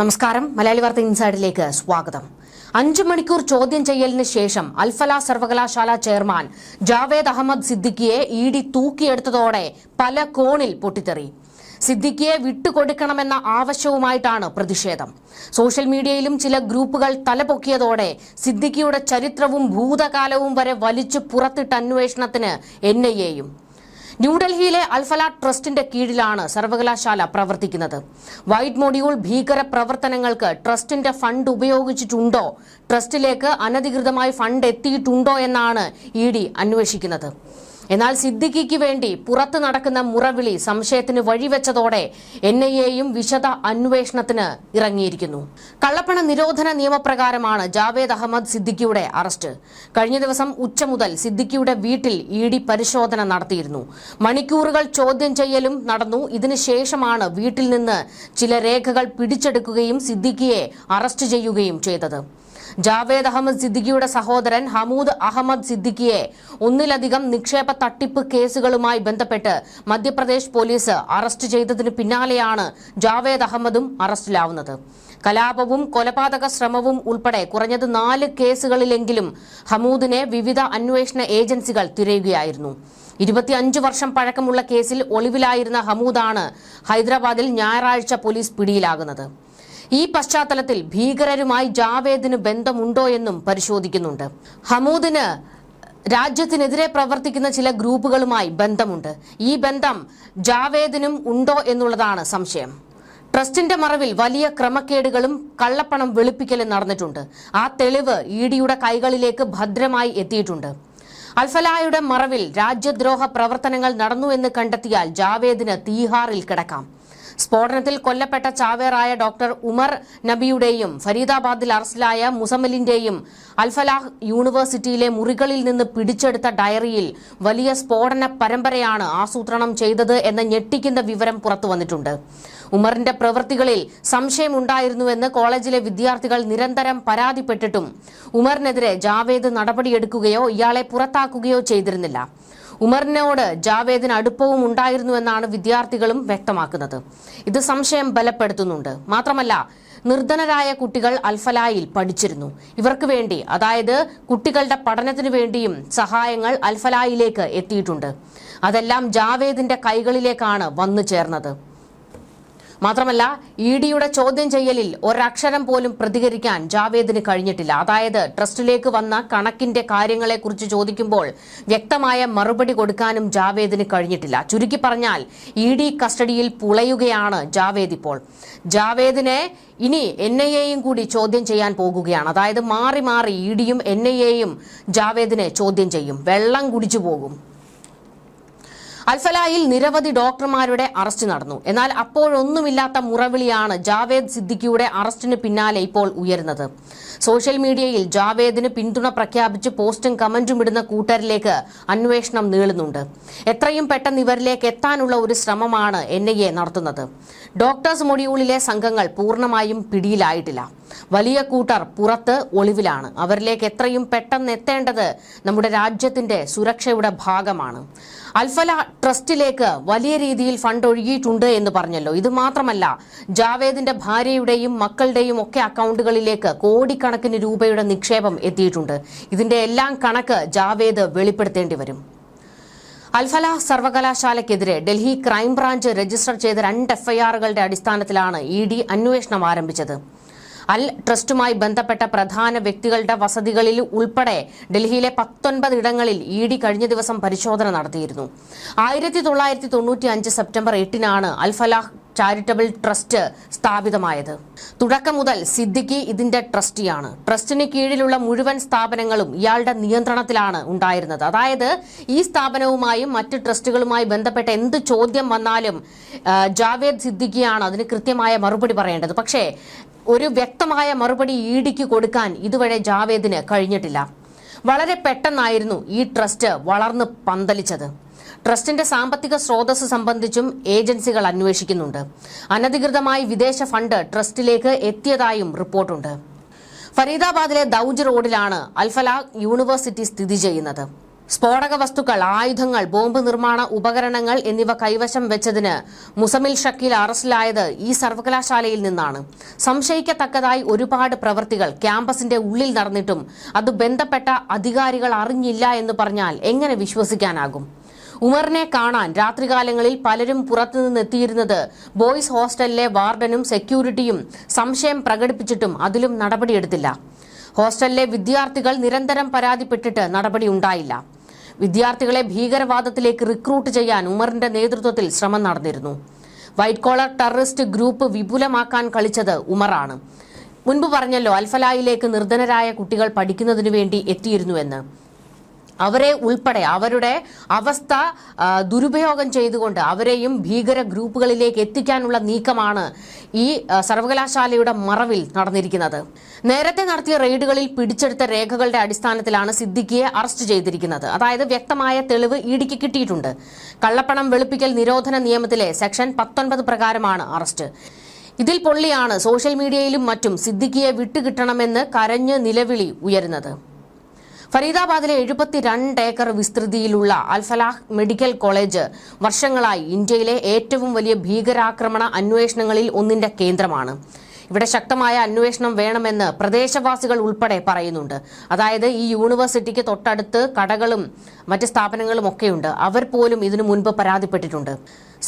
നമസ്കാരം. മലയാളി വാർത്ത ഇൻസൈഡിലേക്ക് സ്വാഗതം. അഞ്ചു മണിക്കൂർ ചോദ്യം ചെയ്യലിന് ശേഷം അൽഫല സർവകലാശാല ചെയർമാൻ ജാവേദ് അഹമ്മദ് സിദ്ദിഖിയെ ഇ ഡി തൂക്കിയെടുത്തതോടെ പല കോണിൽ പൊട്ടിത്തെറി. സിദ്ദിഖിയെ വിട്ടുകൊടുക്കണമെന്ന ആവശ്യവുമായിട്ടാണ് പ്രതിഷേധം. സോഷ്യൽ മീഡിയയിലും ചില ഗ്രൂപ്പുകൾ തലപൊക്കിയതോടെ സിദ്ദിഖിയുടെ ചരിത്രവും ഭൂതകാലവും വരെ വലിച്ചു പുറത്തിട്ട അന്വേഷണത്തിന് എൻ ന്യൂഡൽഹിയിലെ അൽഫല ട്രസ്റ്റിന്റെ കീഴിലാണ് സർവകലാശാല പ്രവർത്തിക്കുന്നത്. വൈറ്റ് മൊഡ്യൂൾ ഭീകര പ്രവർത്തനങ്ങൾക്ക് ട്രസ്റ്റിന്റെ ഫണ്ട് ഉപയോഗിച്ചിട്ടുണ്ടോ? ട്രസ്റ്റിലേക്ക് അനധികൃതമായി ഫണ്ട് എത്തിയിട്ടുണ്ടോ എന്നാണ് ഇ ഡി അന്വേഷിക്കുന്നത്. എന്നാൽ സിദ്ദിഖിക്ക് വേണ്ടി പുറത്തു നടക്കുന്ന മുറവിളി സംശയത്തിന് വഴിവെച്ചതോടെ എൻ ഐ എയും വിശദ അന്വേഷണത്തിന് ഇറങ്ങിയിരിക്കുന്നു. കള്ളപ്പണ നിരോധന നിയമപ്രകാരമാണ് ജാവേദ് അഹമ്മദ് സിദ്ദിഖിയുടെ അറസ്റ്റ്. കഴിഞ്ഞ ദിവസം ഉച്ച മുതൽ സിദ്ദിഖിയുടെ വീട്ടിൽ ഇ ഡി പരിശോധന നടത്തിയിരുന്നു. മണിക്കൂറുകൾ ചോദ്യം ചെയ്യലും നടന്നു. ഇതിനുശേഷമാണ് വീട്ടിൽ നിന്ന് ചില രേഖകൾ പിടിച്ചെടുക്കുകയും സിദ്ദിഖിയെ അറസ്റ്റ് ചെയ്യുകയും ചെയ്തത്. ജാവേദ് അഹമ്മദ് സിദ്ദിഖിയുടെ സഹോദരൻ ഹമൂദ് അഹമ്മദ് സിദ്ദിഖിയെ ഒന്നിലധികം നിക്ഷേപ തട്ടിപ്പ് കേസുകളുമായി ബന്ധപ്പെട്ട് മധ്യപ്രദേശ് പോലീസ് അറസ്റ്റ് ചെയ്തതിന് പിന്നാലെയാണ് ജാവേദ് അഹമ്മദും അറസ്റ്റിലാവുന്നത്. കലാപവും കൊലപാതക ശ്രമവും ഉൾപ്പെടെ കുറഞ്ഞത് നാല് കേസുകളിലെങ്കിലും ഹമൂദിനെ വിവിധ അന്വേഷണ ഏജൻസികൾ തിരയുകയായിരുന്നു. ഇരുപത്തിയഞ്ച് വർഷം പഴക്കമുള്ള കേസിൽ ഒളിവിലായിരുന്ന ഹമൂദാണ് ഹൈദരാബാദിൽ ഞായറാഴ്ച പോലീസ് പിടിയിലാകുന്നത്. ഈ പശ്ചാത്തലത്തിൽ ഭീകരരുമായി ജാവേദിന് ബന്ധമുണ്ടോ എന്നും പരിശോധിക്കുന്നുണ്ട്. ഹമൂദിന് രാജ്യത്തിനെതിരെ പ്രവർത്തിക്കുന്ന ചില ഗ്രൂപ്പുകളുമായി ബന്ധമുണ്ട്. ഈ ബന്ധം ജാവേദിനും ഉണ്ടോ എന്നുള്ളതാണ് സംശയം. ട്രസ്റ്റിന്റെ മറവിൽ വലിയ ക്രമക്കേടുകളും കള്ളപ്പണം വെളുപ്പിക്കലും നടന്നിട്ടുണ്ട്. ആ തെളിവ് ഇ കൈകളിലേക്ക് ഭദ്രമായി എത്തിയിട്ടുണ്ട്. അൽഫലായുടെ മറവിൽ രാജ്യദ്രോഹ പ്രവർത്തനങ്ങൾ നടന്നു എന്ന് കണ്ടെത്തിയാൽ ജാവേദിന് തീഹാറിൽ കിടക്കാം. സ്ഫോടനത്തിൽ കൊല്ലപ്പെട്ട ചാവേറായ ഡോക്ടർ ഉമർ നബിയുടെയും ഫരീദാബാദിൽ അറസ്റ്റിലായ മുസമ്മലിന്റെയും അൽഫലാഹ് യൂണിവേഴ്സിറ്റിയിലെ മുറികളിൽ നിന്ന് പിടിച്ചെടുത്ത ഡയറിയിൽ വലിയ സ്ഫോടന പരമ്പരയാണ് ആസൂത്രണം ചെയ്തത് എന്ന ഞെട്ടിക്കുന്ന വിവരം പുറത്തു വന്നിട്ടുണ്ട്. ഉമറിന്റെ പ്രവൃത്തികളിൽ സംശയമുണ്ടായിരുന്നുവെന്ന് കോളേജിലെ വിദ്യാർത്ഥികൾ നിരന്തരം പരാതിപ്പെട്ടിട്ടും ഉമറിനെതിരെ ജാവേദ് നടപടിയെടുക്കുകയോ ഇയാളെ പുറത്താക്കുകയോ ചെയ്തിരുന്നില്ല. ഉമറിനോട് ജാവേദിന് അടുപ്പവും ഉണ്ടായിരുന്നുവെന്നാണ് വിദ്യാർത്ഥികളും വ്യക്തമാക്കുന്നത്. ഇത് സംശയം ബലപ്പെടുത്തുന്നുണ്ട്. മാത്രമല്ല നിർധനരായ കുട്ടികൾ അൽഫലായിൽ പഠിച്ചിരുന്നു. ഇവർക്ക് വേണ്ടി അതായത് കുട്ടികളുടെ പഠനത്തിനു വേണ്ടിയും സഹായങ്ങൾ അൽഫലായിലേക്ക് എത്തിയിട്ടുണ്ട്. അതെല്ലാം ജാവേദിന്റെ കൈകളിലേക്കാണ് വന്നു ചേർന്നത് മാത്രമല്ല ഇ ഡിയുടെ ചോദ്യം ചെയ്യലിൽ ഒരക്ഷരം പോലും പ്രതികരിക്കാൻ ജാവേദിന് കഴിഞ്ഞിട്ടില്ല. അതായത് ട്രസ്റ്റിലേക്ക് വന്ന കണക്കിന്റെ കാര്യങ്ങളെക്കുറിച്ച് ചോദിക്കുമ്പോൾ വ്യക്തമായ മറുപടി കൊടുക്കാനും ജാവേദിന് കഴിഞ്ഞിട്ടില്ല. ചുരുക്കി പറഞ്ഞാൽ ഇ ഡി കസ്റ്റഡിയിൽ പുളയുകയാണ് ജാവേദ് ഇപ്പോൾ. ജാവേദിനെ ഇനി എൻ ഐ എയും കൂടി ചോദ്യം ചെയ്യാൻ പോകുകയാണ്. അതായത് മാറി മാറി ഇ ഡിയും എൻ ഐ എയും ജാവേദിനെ ചോദ്യം ചെയ്യും. വെള്ളം കുടിച്ചു പോകും. അൽഫലായിൽ നിരവധി ഡോക്ടർമാരുടെ അറസ്റ്റ് നടന്നു. എന്നാൽ അപ്പോഴൊന്നുമില്ലാത്ത മുറവിളിയാണ് ജാവേദ് സിദ്ദിഖിയുടെ അറസ്റ്റിന് പിന്നാലെ ഇപ്പോൾ ഉയരുന്നത്. സോഷ്യൽ മീഡിയയിൽ ജാവേദിന് പിന്തുണ പ്രഖ്യാപിച്ച് പോസ്റ്റും കമന്റും ഇടുന്ന കൂട്ടരിലേക്ക് അന്വേഷണം നീളുന്നുണ്ട്. എത്രയും പെട്ടെന്ന് ഇവരിലേക്ക് എത്താനുള്ള ഒരു ശ്രമമാണ് എൻ നടത്തുന്നത്. ഡോക്ടേഴ്സ് മൊഡ്യൂളിലെ സംഘങ്ങൾ പൂർണമായും പിടിയിലായിട്ടില്ല. വലിയ കൂട്ടർ പുറത്ത് ഒളിവിലാണ്. അവരിലേക്ക് എത്രയും പെട്ടെന്ന് എത്തേണ്ടത് നമ്മുടെ രാജ്യത്തിന്റെ സുരക്ഷയുടെ ഭാഗമാണ്. അൽഫല ട്രസ്റ്റിലേക്ക് വലിയ രീതിയിൽ ഫണ്ട് ഒഴുകിയിട്ടുണ്ട് എന്ന് പറഞ്ഞല്ലോ. ഇത് മാത്രമല്ല ജാവേദിന്റെ ഭാര്യയുടെയും മക്കളുടെയും ഒക്കെ അക്കൗണ്ടുകളിലേക്ക് കോടിക്കണക്കിന് രൂപയുടെ നിക്ഷേപം എത്തിയിട്ടുണ്ട്. ഇതിന്റെ എല്ലാം കണക്ക് ജാവേദ് വെളിപ്പെടുത്തേണ്ടി വരും. അൽഫല സർവകലാശാലയ്ക്കെതിരെ ഡൽഹി ക്രൈംബ്രാഞ്ച് രജിസ്റ്റർ ചെയ്ത രണ്ട് എഫ്ഐആറുകളുടെ അടിസ്ഥാനത്തിലാണ് ഇ ഡി അന്വേഷണം ആരംഭിച്ചത്. അൽ ട്രസ്റ്റുമായി ബന്ധപ്പെട്ട പ്രധാന വ്യക്തികളുടെ വസതികളിൽ ഉൾപ്പെടെ ഡൽഹിയിലെ പത്തൊൻപത് ഇടങ്ങളിൽ ഇ ഡി കഴിഞ്ഞ ദിവസം പരിശോധന നടത്തിയിരുന്നു. ആയിരത്തി തൊള്ളായിരത്തി തൊണ്ണൂറ്റി അഞ്ച് സെപ്റ്റംബർ എട്ടിനാണ് അൽ ഫലാഹ് ചാരിറ്റബിൾ ട്രസ്റ്റ് സ്ഥാപിതമായത്. തുടക്കം മുതൽ സിദ്ദിഖി ഇതിന്റെ ട്രസ്റ്റിയാണ്. ട്രസ്റ്റിന് കീഴിലുള്ള മുഴുവൻ സ്ഥാപനങ്ങളും ഇയാളുടെ നിയന്ത്രണത്തിലാണ് ഉണ്ടായിരുന്നത്. അതായത് ഈ സ്ഥാപനവുമായും മറ്റ് ട്രസ്റ്റുകളുമായി ബന്ധപ്പെട്ട എന്ത് ചോദ്യം വന്നാലും ജാവേദ് സിദ്ദിഖിയാണ് അതിന് കൃത്യമായ മറുപടി പറയേണ്ടത്. പക്ഷേ ഒരു വ്യക്തമായ മറുപടി ഇ ഡിക്ക് കൊടുക്കാൻ ഇതുവരെ ജാവേദിന് കഴിഞ്ഞിട്ടില്ല. വളരെ പെട്ടെന്നായിരുന്നു ഈ ട്രസ്റ്റ് വളർന്ന് പന്തലിച്ചത്. ട്രസ്റ്റിന്റെ സാമ്പത്തിക സ്രോതസ് സംബന്ധിച്ചും ഏജൻസികൾ അന്വേഷിക്കുന്നുണ്ട്. അനധികൃതമായി വിദേശ ഫണ്ട് ട്രസ്റ്റിലേക്ക് എത്തിയതായും റിപ്പോർട്ടുണ്ട്. ഫരീദാബാദിലെ ദൌജ് റോഡിലാണ് അൽഫല യൂണിവേഴ്സിറ്റി സ്ഥിതി ചെയ്യുന്നത്. സ്ഫോടക വസ്തുക്കൾ ആയുധങ്ങൾ ബോംബ് നിർമ്മാണ ഉപകരണങ്ങൾ എന്നിവ കൈവശം വെച്ചതിന് മുസമിൽ ഷക്കീൽ അറസ്റ്റിലായത് ഈ സർവകലാശാലയിൽ നിന്നാണ്. സംശയിക്കത്തക്കതായി ഒരുപാട് പ്രവൃത്തികൾ ക്യാമ്പസിന്റെ ഉള്ളിൽ നടന്നിട്ടും അത് ബന്ധപ്പെട്ട അധികാരികൾ അറിഞ്ഞില്ല എന്ന് പറഞ്ഞാൽ എങ്ങനെ വിശ്വസിക്കാനാകും? ഉമറിനെ കാണാൻ രാത്രികാലങ്ങളിൽ പലരും പുറത്തുനിന്ന് എത്തിയിരുന്നത് ബോയ്സ് ഹോസ്റ്റലിലെ വാർഡനും സെക്യൂരിറ്റിയും സംശയം പ്രകടിപ്പിച്ചിട്ടും അതിലും നടപടിയെടുത്തില്ല. ഹോസ്റ്റലിലെ വിദ്യാർത്ഥികൾ നിരന്തരം പരാതിപ്പെട്ടിട്ട് നടപടിയുണ്ടായില്ല വിദ്യാർത്ഥികളെ ഭീകരവാദത്തിലേക്ക് റിക്രൂട്ട് ചെയ്യാൻ ഉമറിന്റെ നേതൃത്വത്തിൽ ശ്രമം നടന്നിരുന്നു. വൈറ്റ് കോളർ ടെററിസ്റ്റ് ഗ്രൂപ്പ് വിപുലമാക്കാൻ കളിച്ചത് ഉമറാണ്. മുൻപ് പറഞ്ഞല്ലോ അൽഫലായിലേക്ക് നിർധനരായ കുട്ടികൾ പഠിക്കുന്നതിനു വേണ്ടി എത്തിയിരുന്നുവെന്ന്. അവരെ ഉൾപ്പെടെ അവരുടെ അവസ്ഥ ദുരുപയോഗം ചെയ്തുകൊണ്ട് അവരെയും ഭീകര ഗ്രൂപ്പുകളിലേക്ക് എത്തിക്കാനുള്ള നീക്കമാണ് ഈ സർവകലാശാലയുടെ മറവിൽ നടന്നിരിക്കുന്നത്. നേരത്തെ നടത്തിയ റെയ്ഡുകളിൽ പിടിച്ചെടുത്ത രേഖകളുടെ അടിസ്ഥാനത്തിലാണ് സിദ്ദിഖിയെ അറസ്റ്റ് ചെയ്തിരിക്കുന്നത്. അതായത് വ്യക്തമായ തെളിവ് ഇടിക്ക് കിട്ടിയിട്ടുണ്ട്. കള്ളപ്പണം വെളുപ്പിക്കൽ നിരോധന നിയമത്തിലെ സെക്ഷൻ പത്തൊൻപത് പ്രകാരമാണ് അറസ്റ്റ്. ഇതിൽ പൊള്ളിയാണ് സോഷ്യൽ മീഡിയയിലും മറ്റും സിദ്ദിഖിയെ വിട്ടുകിട്ടണമെന്ന് കരഞ്ഞ് നിലവിളി ഉയരുന്നത്. ഫരീദാബാദിലെ എഴുപത്തിരണ്ട് ഏക്കർ വിസ്തൃതിയിലുള്ള അൽഫലാഹ് മെഡിക്കൽ കോളേജ് വർഷങ്ങളായി ഇന്ത്യയിലെ ഏറ്റവും വലിയ ഭീകരാക്രമണ അന്വേഷണങ്ങളിൽ ഒന്നിന്റെ കേന്ദ്രമാണ്. ഇവിടെ ശക്തമായ അന്വേഷണം വേണമെന്ന് പ്രദേശവാസികൾ ഉൾപ്പെടെ പറയുന്നുണ്ട്. അതായത് ഈ യൂണിവേഴ്സിറ്റിക്ക് തൊട്ടടുത്ത് കടകളും മറ്റ് സ്ഥാപനങ്ങളും ഒക്കെയുണ്ട്. അവർ പോലും ഇതിനു മുൻപ് പരാതിപ്പെട്ടിട്ടുണ്ട്.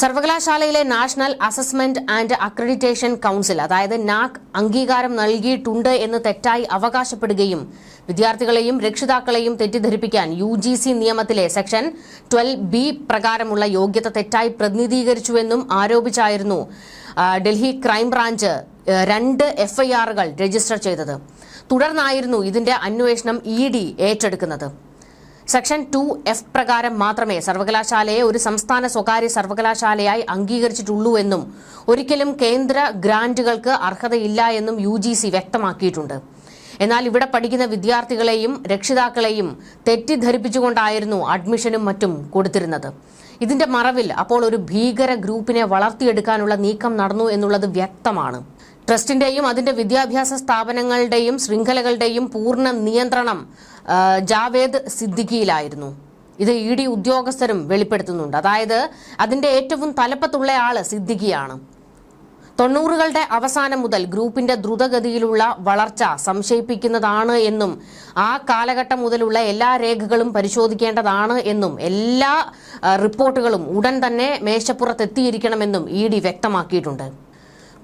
സർവകലാശാലയിലെ national assessment and accreditation council അതായത് നാക് അംഗീകാരം നൽകിയിട്ടുണ്ട് എന്ന് തെറ്റായി അവകാശപ്പെടുകയും വിദ്യാർത്ഥികളെയും രക്ഷിതാക്കളെയും തെറ്റിദ്ധരിപ്പിക്കാൻ യു നിയമത്തിലെ സെക്ഷൻ ട്വൽവ് ബി പ്രകാരമുള്ള യോഗ്യത തെറ്റായി പ്രതിനിധീകരിച്ചുവെന്നും ആരോപിച്ചായിരുന്നു ഡൽഹി ക്രൈംബ്രാഞ്ച് രണ്ട് എഫ്ഐആറുകൾ രജിസ്റ്റർ ചെയ്തത്. തുടർന്നായിരുന്നു ഇതിന്റെ അന്വേഷണം ഇ ഡി ഏറ്റെടുക്കുന്നത്. സെക്ഷൻ ടു എഫ് പ്രകാരം മാത്രമേ സർവകലാശാലയെ ഒരു സംസ്ഥാന സ്വകാര്യ സർവകലാശാലയായി അംഗീകരിച്ചിട്ടുള്ളൂ എന്നും ഒരിക്കലും കേന്ദ്ര ഗ്രാന്റുകൾക്ക് അർഹതയില്ല എന്നും യു വ്യക്തമാക്കിയിട്ടുണ്ട്. എന്നാൽ ഇവിടെ പഠിക്കുന്ന വിദ്യാർത്ഥികളെയും രക്ഷിതാക്കളെയും തെറ്റിദ്ധരിപ്പിച്ചുകൊണ്ടായിരുന്നു അഡ്മിഷനും മറ്റും കൊടുത്തിരുന്നത്. ഇതിന്റെ മറവിൽ അപ്പോൾ ഒരു ഭീകര ഗ്രൂപ്പിനെ വളർത്തിയെടുക്കാനുള്ള നീക്കം നടന്നു എന്നുള്ളത് വ്യക്തമാണ്. ട്രസ്റ്റിന്റെയും അതിന്റെ വിദ്യാഭ്യാസ സ്ഥാപനങ്ങളുടെയും ശൃംഖലകളുടെയും പൂർണ നിയന്ത്രണം ജാവേദ് സിദ്ദിഖിയിലായിരുന്നു. ഇത് ഇ ഡി ഉദ്യോഗസ്ഥരും വെളിപ്പെടുത്തുന്നുണ്ട്. അതായത് അതിന്റെ ഏറ്റവും തലപ്പത്തുള്ള ആൾ സിദ്ദിഖിയാണ്. തൊണ്ണൂറുകളുടെ അവസാനം മുതൽ ഗ്രൂപ്പിന്റെ ദ്രുതഗതിയിലുള്ള വളർച്ച സംശയിപ്പിക്കുന്നതാണ് എന്നും ആ കാലഘട്ടം മുതലുള്ള എല്ലാ രേഖകളും പരിശോധിക്കേണ്ടതാണ് എന്നും എല്ലാ റിപ്പോർട്ടുകളും ഉടൻ തന്നെ മേശപ്പുറത്തെത്തിയിരിക്കണമെന്നും ഇ ഡി വ്യക്തമാക്കിയിട്ടുണ്ട്.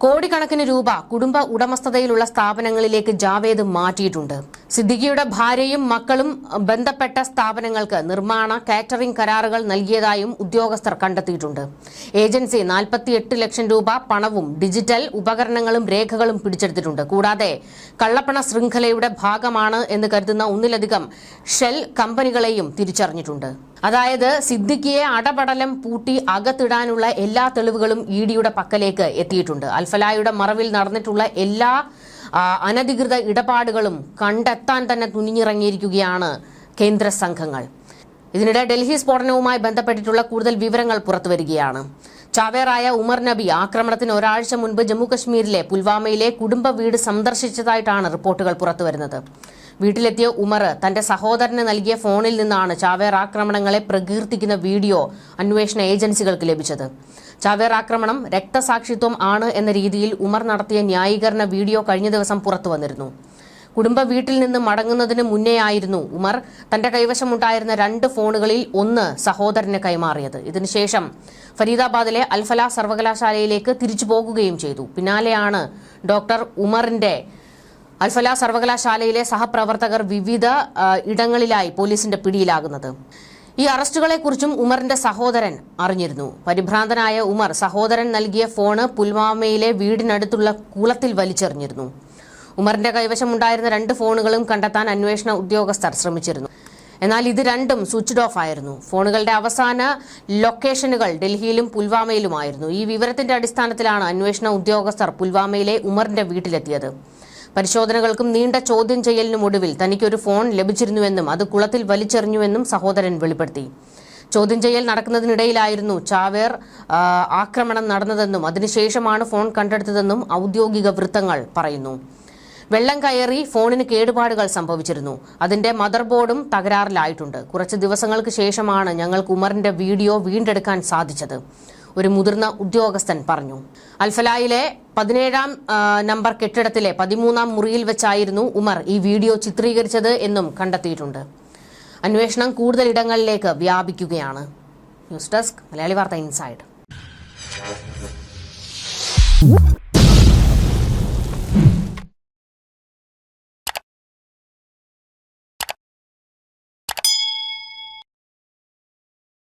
കോടിക്കണക്കിന് രൂപ കുടുംബ ഉടമസ്ഥതയിലുള്ള സ്ഥാപനങ്ങളിലേക്ക് ജാവേദ് മാറ്റിയിട്ടുണ്ട്. സിദ്ദിഖിയുടെ ഭാര്യയും മക്കളും ബന്ധപ്പെട്ട സ്ഥാപനങ്ങൾക്ക് നിർമ്മാണ കാറ്ററിംഗ് കരാറുകൾ നൽകിയതായും ഉദ്യോഗസ്ഥർ കണ്ടെത്തിയിട്ടുണ്ട്. ഏജൻസി നാൽപ്പത്തിയെട്ട് ലക്ഷം രൂപ പണവും ഡിജിറ്റൽ ഉപകരണങ്ങളും രേഖകളും പിടിച്ചെടുത്തിട്ടുണ്ട്. കൂടാതെ കള്ളപ്പണ ശൃംഖലയുടെ ഭാഗമാണ് എന്ന് കരുതുന്ന ഒന്നിലധികം ഷെൽ കമ്പനികളെയും തിരിച്ചറിഞ്ഞിട്ടുണ്ട്. അതായത് സിദ്ദിഖിയെ അടപടലം പൂട്ടി അകത്തിടാനുള്ള എല്ലാ തെളിവുകളും ഇ ഡിയുടെ പക്കലേക്ക് എത്തിയിട്ടുണ്ട്. അൽഫലായുടെ മറവിൽ നടന്നിട്ടുള്ള എല്ലാ അനധികൃത ഇടപാടുകളും കണ്ടെത്താൻ തന്നെ തുനിഞ്ഞിറങ്ങിയിരിക്കുകയാണ് കേന്ദ്ര സംഘങ്ങൾ. ഇതിനിടെ ഡൽഹി സ്ഫോടനവുമായി ബന്ധപ്പെട്ടിട്ടുള്ള കൂടുതൽ വിവരങ്ങൾ പുറത്തുവരികയാണ്. ചാവേറായ ഉമർ നബി ആക്രമണത്തിന് ഒരാഴ്ച മുൻപ് ജമ്മുകശ്മീരിലെ പുൽവാമയിലെ കുടുംബ വീട് സന്ദർശിച്ചതായിട്ടാണ് റിപ്പോർട്ടുകൾ പുറത്തുവരുന്നത്. വീട്ടിലെത്തിയ ഉമർ തന്റെ സഹോദരന് നൽകിയ ഫോണിൽ നിന്നാണ് ചാവേർ ആക്രമണങ്ങളെ പ്രകീർത്തിക്കുന്ന വീഡിയോ അന്വേഷണ ഏജൻസികൾക്ക് ലഭിച്ചത്. ചാവേർ ആക്രമണം രക്തസാക്ഷിത്വം ആണ് എന്ന രീതിയിൽ ഉമർ നടത്തിയ ന്യായീകരണ വീഡിയോ കഴിഞ്ഞ ദിവസം പുറത്തു വന്നിരുന്നു. കുടുംബ വീട്ടിൽ നിന്ന് മടങ്ങുന്നതിന് മുന്നേയായിരുന്നു ഉമർ തന്റെ കൈവശമുണ്ടായിരുന്ന രണ്ട് ഫോണുകളിൽ ഒന്ന് സഹോദരന് കൈമാറിയത്. ഇതിനുശേഷം ഫരീദാബാദിലെ അൽഫല സർവകലാശാലയിലേക്ക് തിരിച്ചു പോകുകയും ചെയ്തു. പിന്നാലെയാണ് ഡോക്ടർ ഉമറിന്റെ അൽഫല സർവകലാശാലയിലെ സഹപ്രവർത്തകർ വിവിധ ഇടങ്ങളിലായി പോലീസിന്റെ പിടിയിലാകുന്നത്. ഈ അറസ്റ്റുകളെക്കുറിച്ചും ഉമറിന്റെ സഹോദരൻ അറിഞ്ഞിരുന്നു. പരിഭ്രാന്തനായ ഉമർ സഹോദരൻ നൽകിയ ഫോണ് പുൽവാമയിലെ വീടിനടുത്തുള്ള കുളത്തിൽ വലിച്ചെറിഞ്ഞിരുന്നു. ഉമറിന്റെ കൈവശമുണ്ടായിരുന്ന രണ്ട് ഫോണുകളും കണ്ടെത്താൻ അന്വേഷണ ഉദ്യോഗസ്ഥർ ശ്രമിച്ചിരുന്നു. എന്നാൽ ഇത് രണ്ടും സ്വിച്ച്ഡ് ഓഫ് ആയിരുന്നു. ഫോണുകളുടെ അവസാന ലൊക്കേഷനുകൾ ഡൽഹിയിലും പുൽവാമയിലുമായിരുന്നു. ഈ വിവരത്തിന്റെ അടിസ്ഥാനത്തിലാണ് അന്വേഷണ ഉദ്യോഗസ്ഥർ പുൽവാമയിലെ ഉമറിന്റെ വീട്ടിലെത്തിയത്. പരിശോധനകൾക്കും നീണ്ട ചോദ്യം ചെയ്യലിനും ഒടുവിൽ തനിക്കൊരു ഫോൺ ലഭിച്ചിരുന്നുവെന്നും അത് കുളത്തിൽ വലിച്ചെറിഞ്ഞുവെന്നും സഹോദരൻ വെളിപ്പെടുത്തി. ചോദ്യം ചെയ്യൽ നടക്കുന്നതിനിടയിലായിരുന്നു ചാവേർ ആക്രമണം നടന്നതെന്നും അതിനുശേഷമാണ് ഫോൺ കണ്ടെടുത്തതെന്നും ഔദ്യോഗിക വൃത്തങ്ങൾ പറയുന്നു. വെള്ളം കയറി ഫോണിന് കേടുപാടുകൾ സംഭവിച്ചിരുന്നു. അതിന്റെ മദർ ബോർഡും തകരാറിലായിട്ടുണ്ട്. കുറച്ച് ദിവസങ്ങൾക്ക് ശേഷമാണ് ഞങ്ങൾക്ക് ഉമറിന്റെ വീഡിയോ വീണ്ടെടുക്കാൻ സാധിച്ചത്. ഒരു മുതിർന്ന ഉദ്യോഗസ്ഥൻ പറഞ്ഞു. അൽഫലായിലെ പതിനേഴാം നമ്പർ കെട്ടിടത്തിലെ പതിമൂന്നാം മുറിയിൽ വെച്ചായിരുന്നു ഉമർ ഈ വീഡിയോ ചിത്രീകരിച്ചത് എന്നും കണ്ടെത്തിയിട്ടുണ്ട്. അന്വേഷണം കൂടുതൽ ഇടങ്ങളിലേക്ക് വ്യാപിക്കുകയാണ്. News desk Malayali Vartha inside.